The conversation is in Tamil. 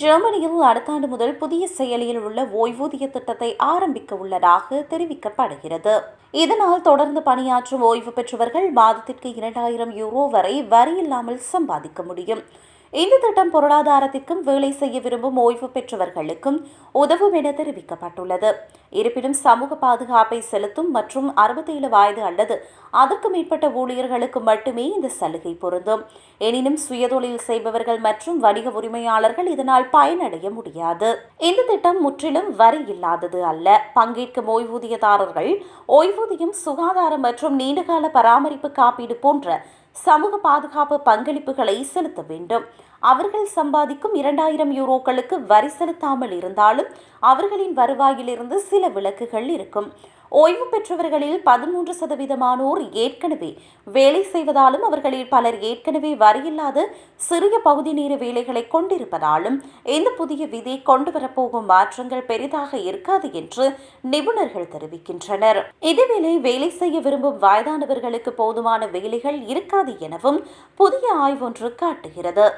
ஜெர்மனியில் அடுத்த ஆண்டு முதல் புதிய செயலியில் உள்ள ஓய்வூதிய திட்டத்தை ஆரம்பிக்க உள்ளதாக தெரிவிக்கப்படுகிறது. இதனால் தொடர்ந்து பணியாற்றும் ஓய்வு பெற்றவர்கள் மாதத்திற்கு இரண்டாயிரம் யூரோ வரை வரியில்லாமல் சம்பாதிக்க முடியும். இந்த திட்டம் பொருளாதாரத்திற்கும் வேலை செய்ய விரும்பும் ஓய்வு பெற்றவர்களுக்கும் உதவும் என தெரிவிக்கப்பட்டுள்ளது. இருப்பினும் சமூக பாதுகாப்பை செலுத்தும் மற்றும் அறுபத்தேழு வயது அல்லது அதற்கு மேற்பட்ட ஊழியர்களுக்கு மட்டுமே இந்த சலுகை பொருந்தும். எனினும் சுயதொழில் செய்பவர்கள் மற்றும் வணிக உரிமையாளர்கள் இதனால் பயனடைய முடியாது. இந்த திட்டம் முற்றிலும் வரி இல்லாதது அல்ல. பங்கேற்கும் ஓய்வூதியதாரர்கள் ஓய்வூதியம் சுகாதாரம் மற்றும் நீண்டகால பராமரிப்பு காப்பீடு போன்ற சமூக பாதுகாப்பு பங்களிப்புகளை செலுத்த வேண்டும். அவர்கள் சம்பாதிக்கும் இரண்டாயிரம் யூரோக்களுக்கு வரி செலுத்தாமல் இருந்தாலும் அவர்களின் வருவாயிலிருந்து சில விலக்குகள் இருக்கும். ஓய்வு பெற்றவர்களில் பதிமூன்று சதவீதமானோர் ஏற்கனவே வேலை செய்வதாலும் அவர்களில் பலர் ஏற்கனவே வரியில்லாத சிறிய பகுதி நேர வேலைகளை கொண்டிருப்பதாலும் இந்த புதிய விதி கொண்டு வரப்போகும் மாற்றங்கள் பெரிதாக இருக்காது என்று நிபுணர்கள் தெரிவிக்கின்றனர். இதேவேளை வேலை செய்ய விரும்பும் வயதானவர்களுக்கு போதுமான வேலைகள் இருக்காது எனவும் புதிய ஆய்வொன்று காட்டுகிறது.